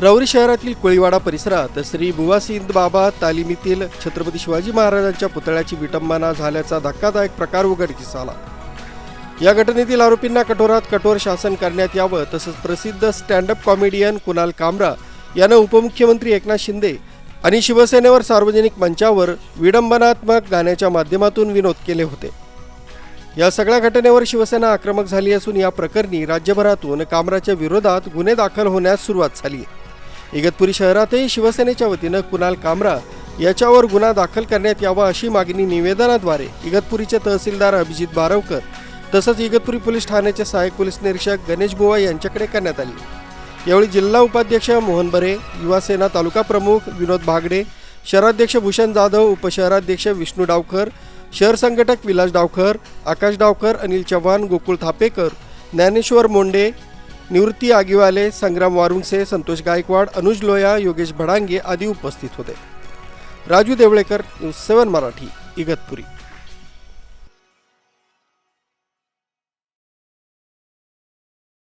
राऊरी शहरातील कोळीवाडा परिसरात श्री बुवासिंद बाबा तालिमीतील छत्रपती शिवाजी महाराजांच्या पुतळ्याची विटंबना झाल्याचा धक्कादायक प्रकार उघडकीस आला. या घटनेतील आरोपींना कठोरात कठोर शासन करण्यात यावं तसंच प्रसिद्ध स्टँडअप कॉमेडियन कुणाल कामरा यानं उपमुख्यमंत्री एकनाथ शिंदे आणि शिवसेनेवर सार्वजनिक मंचावर विडंबनात्मक गाण्याच्या माध्यमातून विनोद केले होते. या सगळ्या घटनेवर शिवसेना आक्रमक झाली असून या प्रकरणी राज्यभरातून कामराच्या विरोधात गुन्हे दाखल होण्यास सुरुवात झाली आहे. इगतपुरी शहरातही शिवसेनेच्या वतीनं कुणाल कामरा याच्यावर गुन्हा दाखल करण्यात यावा अशी मागणी निवेदनाद्वारे इगतपुरीचे तहसीलदार अभिजित बारवकर तसंच इगतपुरी पोलीस ठाण्याचे सहाय्यक पोलीस निरीक्षक गणेश बुवा यांच्याकडे करण्यात आली. यावेळी जिल्हा उपाध्यक्ष मोहन बरे युवासेना तालुका प्रमुख विनोद भागडे शहराध्यक्ष भूषण जाधव उपशहराध्यक्ष विष्णू डावकर शहर संघटक विलास डावकर आकाश डावकर अनिल चव्हाण गोकुळ थापेकर ज्ञानेश्वर मोंडे निवृत्ती आगीवाले संग्राम वारुंगसे संतोष गायकवाड अनुज लोया योगेश भडांगे आदी उपस्थित होते. Raju Deolekar news seven Marathi Igatpuri.